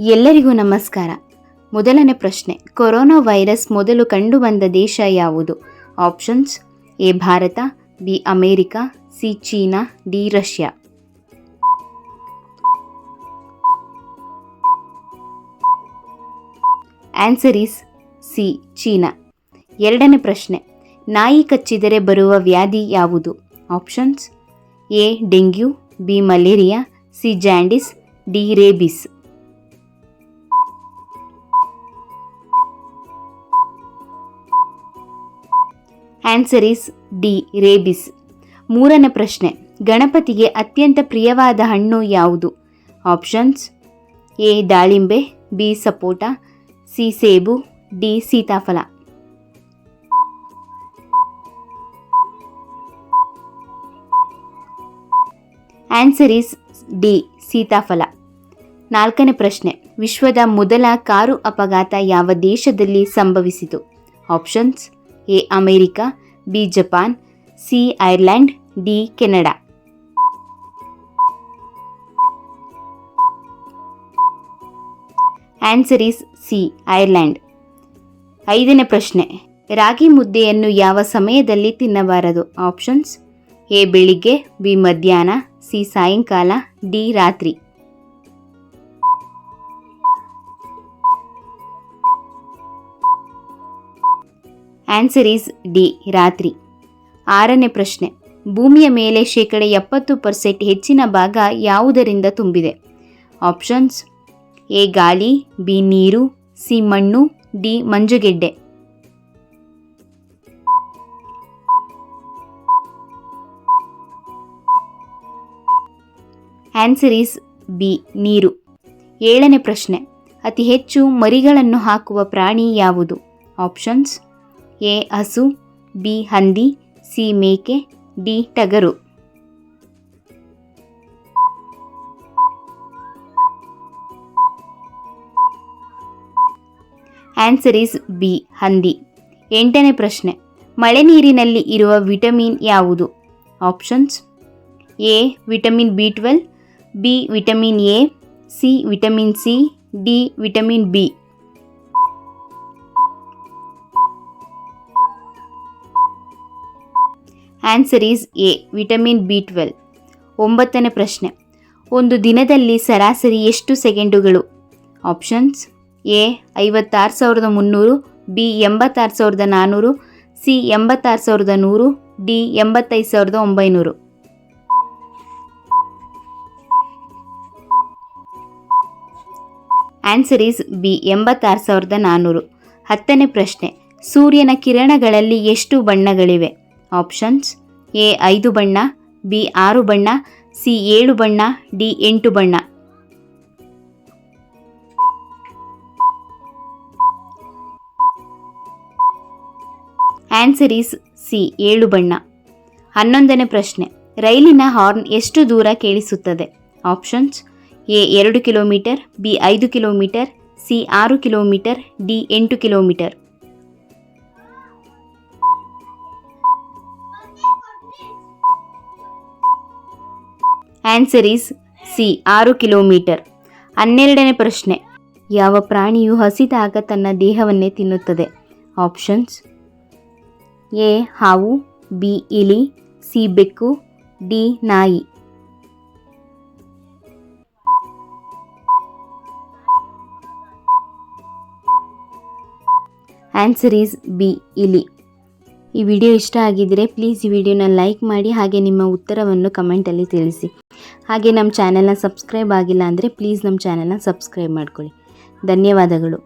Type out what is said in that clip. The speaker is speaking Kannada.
ಎಲ್ಲರಿಗೂ ನಮಸ್ಕಾರ. ಮೊದಲನೇ ಪ್ರಶ್ನೆ, ಕೊರೋನಾ ವೈರಸ್ ಮೊದಲು ಕಂಡುಬಂದ ದೇಶ ಯಾವುದು? Options, A Bharat, B America, C China, D Russia. Answer is C, China. ಎರಡನೇ ಪ್ರಶ್ನೆ, ನಾಯಿ ಕಚ್ಚಿದರೆ ಬರುವ ವ್ಯಾಧಿ ಯಾವುದು? Options, A dengue, B malaria, C jaundice, D rabies. Answer is D rabies ಮೂರನೇ ಪ್ರಶ್ನೆ, ಗಣಪತಿಗೆ ಅತ್ಯಂತ ಪ್ರಿಯವಾದ ಹಣ್ಣು ಯಾವುದು? ಆಪ್ಷನ್ಸ್ ಎ ದಾಳಿಂಬೆ ಬಿ ಸಪೋಟ ಸಿ ಸೇಬು ಡಿ ಸೀತಾಫಲ. ಆನ್ಸರ್ ಇಸ್ ಡಿ ಸೀತಾಫಲ. ನಾಲ್ಕನೇ ಪ್ರಶ್ನೆ, ವಿಶ್ವದ ಮೊದಲ ಕಾರು ಅಪಘಾತ ಯಾವ ದೇಶದಲ್ಲಿ ಸಂಭವಿಸಿತು? Options A America B Japan, C Ireland D Canada. Answer is C Ireland ಐದನೇ ಪ್ರಶ್ನೆ, ರಾಗಿ ಮುದ್ದೆಯನ್ನು ಯಾವ ಸಮಯದಲ್ಲಿ ತಿನ್ನಬಾರದು? ಆಪ್ಷನ್ಸ್, ಎ ಬೆಳಿಗ್ಗೆ, ಬಿ ಮಧ್ಯಾಹ್ನ, ಸಿ ಸಾಯಂಕಾಲ, ಡಿ ರಾತ್ರಿ. ಆನ್ಸರ್ ಈಸ್ ಡಿ, ರಾತ್ರಿ. ಆರನೇ ಪ್ರಶ್ನೆ. ಭೂಮಿಯ ಮೇಲೆ ಶೇಕಡ ಎಪ್ಪತ್ತು ಪರ್ಸೆಂಟ್ ಹೆಚ್ಚಿನ ಭಾಗ ಯಾವುದರಿಂದ ತುಂಬಿದೆ? ಆಪ್ಷನ್ಸ್ ಎ, ಗಾಳಿ, ಬಿ, ನೀರು, ಸಿ, ಮಣ್ಣು, ಡಿ, ಮಂಜುಗೆಡ್ಡೆ. ಆನ್ಸರ್ ಈಸ್ ಬಿ, ನೀರು. ಏಳನೇ ಪ್ರಶ್ನೆ. ಅತಿ ಹೆಚ್ಚು ಮರಿಗಳನ್ನು ಹಾಕುವ ಪ್ರಾಣಿ ಯಾವುದು? ಆಪ್ಷನ್ಸ್ ಎ ಹಸು, ಬಿ ಹಂದಿ, ಸಿ ಮೇಕೆ, ಡಿ ಟಗರು. ಆನ್ಸರ್ ಈಸ್ ಬಿ ಹಂದಿ. ಎಂಟನೇ ಪ್ರಶ್ನೆ. ಮಳೆ ನೀರಿನಲ್ಲಿ ಇರುವ ವಿಟಮಿನ್ ಯಾವುದು? Options A, vitamin B twelve, B vitamin A, C vitamin C, D vitamin B. Answer is A vitamin B twelve ಒಂಬತ್ತನೇ ಪ್ರಶ್ನೆ. ಒಂದು ದಿನದಲ್ಲಿ ಸರಾಸರಿ ಎಷ್ಟು ಸೆಕೆಂಡುಗಳು? ಆಪ್ಷನ್ಸ್ ಎ ಐವತ್ತಾರು ಸಾವಿರದ ಮುನ್ನೂರು ಬಿ ಎಂಬತ್ತಾರು ಸಾವಿರದ ನಾನ್ನೂರು ಸಿ ಎಂಬತ್ತಾರು ಸಾವಿರದ ನೂರು ಡಿ ಎಂಬತ್ತೈದು ಸಾವಿರದ ಒಂಬೈನೂರು. ಆನ್ಸರ್ ಈಸ್ ಬಿ ಎಂಬತ್ತಾರು ಸಾವಿರದ ನಾನ್ನೂರು ಹತ್ತನೇ ಪ್ರಶ್ನೆ. ಸೂರ್ಯನ ಕಿರಣಗಳಲ್ಲಿ ಎಷ್ಟು ಬಣ್ಣಗಳಿವೆ? ಆಪ್ಷನ್ಸ್. ಎ ಐದು ಬಣ್ಣ, ಬಿ ಆರು ಬಣ್ಣ, ಸಿ ಏಳು ಬಣ್ಣ, ಡಿ ಎಂಟು ಬಣ್ಣ. ಆನ್ಸರ್ ಈಸ್ ಸಿ, ಏಳು ಬಣ್ಣ. ಹನ್ನೊಂದನೇ ಪ್ರಶ್ನೆ. ರೈಲಿನ ಹಾರ್ನ್ ಎಷ್ಟು ದೂರ ಕೇಳಿಸುತ್ತದೆ? ಆಪ್ಷನ್ಸ್. ಎ ಎರಡು ಕಿಲೋಮೀಟರ್, ಬಿ ಐದು ಕಿಲೋಮೀಟರ್, ಸಿ ಆರು ಕಿಲೋಮೀಟರ್, ಡಿ ಎಂಟು ಕಿಲೋಮೀಟರ್. ಆನ್ಸರ್ ಈಸ್ ಸಿ, ಆರು ಕಿಲೋಮೀಟರ್. ಹನ್ನೆರಡನೇ ಪ್ರಶ್ನೆ. ಯಾವ ಪ್ರಾಣಿಯು ಹಸಿದಾಗ ತನ್ನ ದೇಹವನ್ನೇ ತಿನ್ನುತ್ತದೆ? ಆಪ್ಷನ್ಸ್ ಎ, ಹಾವು, ಬಿ, ಇಲಿ, ಸಿ, ಬೆಕ್ಕು, ಡಿ, ನಾಯಿ. ಆನ್ಸರ್ ಈಸ್ ಬಿ, ಇಲಿ. ಈ ವಿಡಿಯೋ ಇಷ್ಟ ಆಗಿದ್ದರೆ ಪ್ಲೀಸ್ ಈ ವಿಡಿಯೋನ ಲೈಕ್ ಮಾಡಿ, ಹಾಗೆ ನಿಮ್ಮ ಉತ್ತರವನ್ನು ಕಮೆಂಟಲ್ಲಿ ತಿಳಿಸಿ. ಹಾಗೆ ನಮ್ಮ ಚಾನೆಲ್ನ ಸಬ್ಸ್ಕ್ರೈಬ್ ಆಗಿಲ್ಲ ಅಂದರೆ ಪ್ಲೀಸ್ ನಮ್ಮ ಚಾನೆಲ್ನ ಸಬ್ಸ್ಕ್ರೈಬ್ ಮಾಡ್ಕೊಳ್ಳಿ. ಧನ್ಯವಾದಗಳು.